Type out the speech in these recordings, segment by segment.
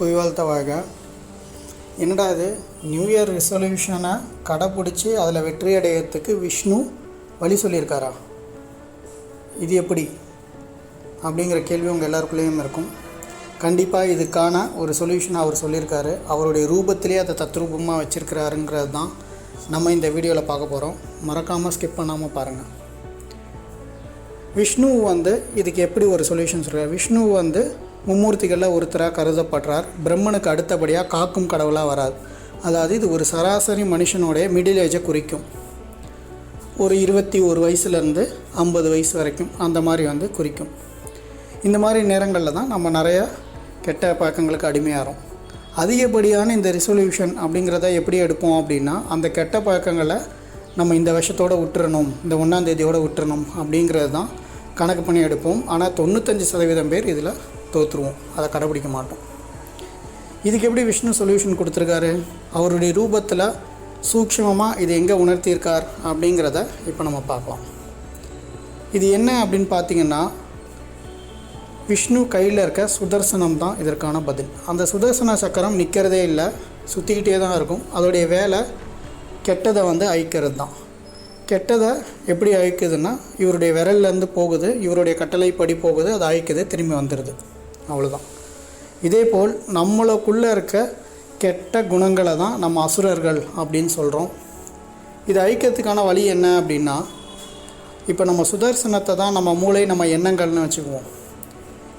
பொய் வாழ்த்தவாக என்னடா இது? நியூ இயர் ரெசல்யூஷனை கடைப்பிடிச்சி அதில் வெற்றி அடையிறதுக்கு விஷ்ணு வழி சொல்லியிருக்காரா? இது எப்படி? அப்படிங்கிற கேள்வி உங்கள் எல்லாருக்குள்ளேயும் இருக்கும். கண்டிப்பாக இதுக்கான ஒரு சொல்யூஷன் அவர் சொல்லியிருக்காரு. அவருடைய ரூபத்திலே அதை தத்ரூபமாக வச்சுருக்கிறாருங்கிறது தான் நம்ம இந்த வீடியோவில் பார்க்க போகிறோம் மறக்காமல் ஸ்கிப் பண்ணாமல் பாருங்கள் விஷ்ணு வந்து இதுக்கு எப்படி ஒரு சொல்யூஷன் சொல்கிறார் விஷ்ணு வந்து மும்மூர்த்திகளில் ஒருத்தராக கருதப்படுறார். பிரம்மனுக்கு அடுத்தபடியாக காக்கும் கடவுளாக வராது அதாவது இது ஒரு சராசரி மனுஷனுடைய மிடில் ஏஜை குறிக்கும். ஒரு இருபத்தி ஒரு வயசுலேருந்து ஐம்பது வயசு வரைக்கும் அந்த மாதிரி வந்து குறிக்கும். இந்த மாதிரி நேரங்களில் தான் நம்ம நிறைய கெட்ட பழக்கங்களுக்கு அடிமையாகிறோம். அதிகப்படியான இந்த ரிசொல்யூஷன் அப்படிங்கிறத எப்படி எடுப்போம் அப்படின்னா அந்த கெட்ட பழக்கங்களை நம்ம இந்த வருஷத்தோடு விட்டுறணும் இந்த ஒன்றாந்தேதியோடு விட்டுறணும் அப்படிங்கிறது தான் கணக்கு பண்ணி எடுப்போம். ஆனால் தொண்ணூத்தஞ்சு சதவீதம் பேர் இதில் தோற்றுருவோம் அதை கடைபிடிக்க மாட்டோம். இதுக்கு எப்படி விஷ்ணு சொல்யூஷன் கொடுத்துருக்காரு? அவருடைய ரூபத்தில் சூக்ஷ்மமாக இது எங்கே உணர்த்தியிருக்கார் அப்படிங்கிறத இப்போ நம்ம பார்க்கலாம். இது என்ன அப்படின்னு பார்த்தீங்கன்னா விஷ்ணு கையில் இருக்க சுதர்சனம் தான் இதற்கான பதில். அந்த சுதர்சன சக்கரம் நிற்கிறதே இல்லை சுற்றிக்கிட்டே தான் இருக்கும். அதோடைய வேலை கெட்டதை வந்து அழிக்கிறது தான். கெட்டதை எப்படி அழிக்குதுன்னா இவருடைய விரல்லேருந்து போகுது இவருடைய கட்டளைப்படி போகுது அது அழிக்குது திரும்பி வந்துடுது அவ்வளோதான் இதே போல் நம்மளுக்குள்ளே இருக்க கெட்ட குணங்களை தான் நம்ம அசுரர்கள் அப்படின்னு சொல்கிறோம் இது அழிக்கிறதுக்கான வழி என்ன அப்படின்னா இப்போ நம்ம சுதர்சனத்தை தான் நம்ம மூளை நம்ம எண்ணங்கள்னு வச்சுக்குவோம்.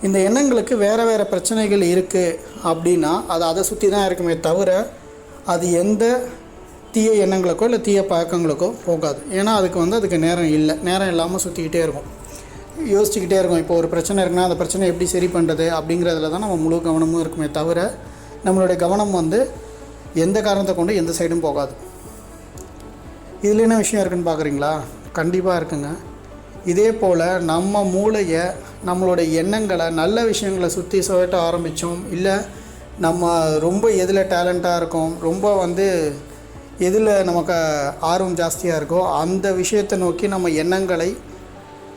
இந்த எண்ணங்களுக்கு வேறு வேறு பிரச்சனைகள் இருக்குது அப்படின்னா அது அதை சுற்றி தான் இருக்குமே தவிர அது எந்த தீய எண்ணங்களுக்கோ இல்லை தீய பழக்கங்களுக்கோ போகாது. ஏன்னா அதுக்கு வந்து அதுக்கு நேரம் இல்லை. நேரம் இல்லாமல் சுற்றிக்கிட்டே இருக்கும். யோசிச்சுக்கிட்டே இருக்கும். இப்போ ஒரு பிரச்சனை இருக்குன்னா அந்த பிரச்சனை எப்படி சரி பண்ணுறது அப்படிங்கிறதுல தான் நம்ம முழு கவனமும் இருக்குமே தவிர நம்மளுடைய கவனம் வந்து எந்த காரணத்தை கொண்டு எந்த சைடும் போகாது. இதில் என்ன விஷயம் இருக்குன்னு பார்க்குறீங்களா கண்டிப்பாக இருக்குங்க. இதே போல் நம்ம மூளையை நம்மளுடைய எண்ணங்களை நல்ல விஷயங்களை சுற்றி சுவட்ட ஆரம்பித்தோம் இல்லை நம்ம ரொம்ப எதில் டேலண்ட்டாக இருக்கோம் ரொம்ப வந்து எதில் நமக்கு ஆர்வம் ஜாஸ்தியாக இருக்கோ அந்த விஷயத்தை நோக்கி நம்ம எண்ணங்களை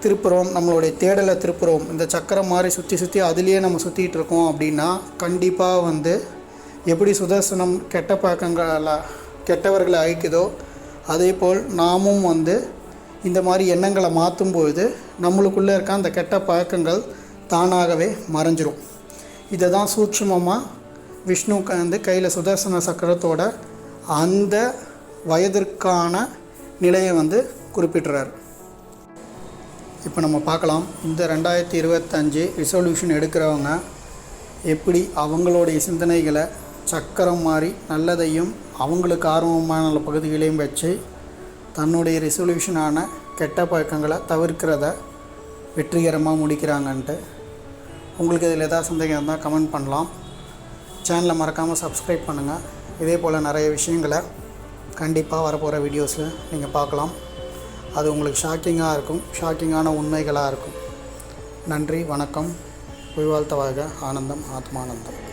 திருப்புறோம் நம்மளுடைய தேடலை திருப்புறோம். இந்த சக்கரம் மாதிரி சுற்றி சுற்றி அதுலேயே நம்ம சுற்றிட்டு இருக்கோம் அப்படின்னா கண்டிப்பாக வந்து எப்படி சுதர்சனம் கெட்ட பழக்கங்களை கெட்டவர்களை அழிக்குதோ அதே போல் நாமும் வந்து இந்த மாதிரி எண்ணங்களை மாற்றும் பொழுது நம்மளுக்குள்ளே இருக்க அந்த கெட்ட பழக்கங்கள் தானாகவே மறைஞ்சிரும். இதை தான் சூட்சுமமாக விஷ்ணு வந்து கையில் சுதர்சன சக்கரத்தோட அந்த வயதிற்கான நிலையை வந்து குறிப்பிட்டுறார் இப்போ நம்ம பார்க்கலாம். இந்த ரெண்டாயிரத்தி இருபத்தஞ்சு ரிசல்யூஷன் எடுக்கிறவங்க எப்படி அவங்களுடைய சிந்தனைகளை சக்கரம் மாதிரி நல்லதையும் அவங்களுக்கு ஆர்வமான பகுதிகளையும் வச்சு தன்னுடைய ரெசல்யூஷனான கெட்ட பழக்கங்களை தவிர்க்கிறத வெற்றிகரமாக முடிக்கிறாங்கன்ட்டு. உங்களுக்கு இதில் ஏதாவது சந்தேகம் இருந்தால் கமெண்ட் பண்ணலாம். சேனலை மறக்காமல் சப்ஸ்கிரைப் பண்ணுங்கள் இதே போல் நிறைய விஷயங்களை கண்டிப்பாக வரப்போகிற வீடியோஸில் நீங்கள் பார்க்கலாம். அது உங்களுக்கு ஷாக்கிங்காக இருக்கும் ஷாக்கிங்கான உண்மைகளாக இருக்கும். நன்றி வணக்கம். வாழ்த்த ஆனந்தம் ஆத்மானந்தம்.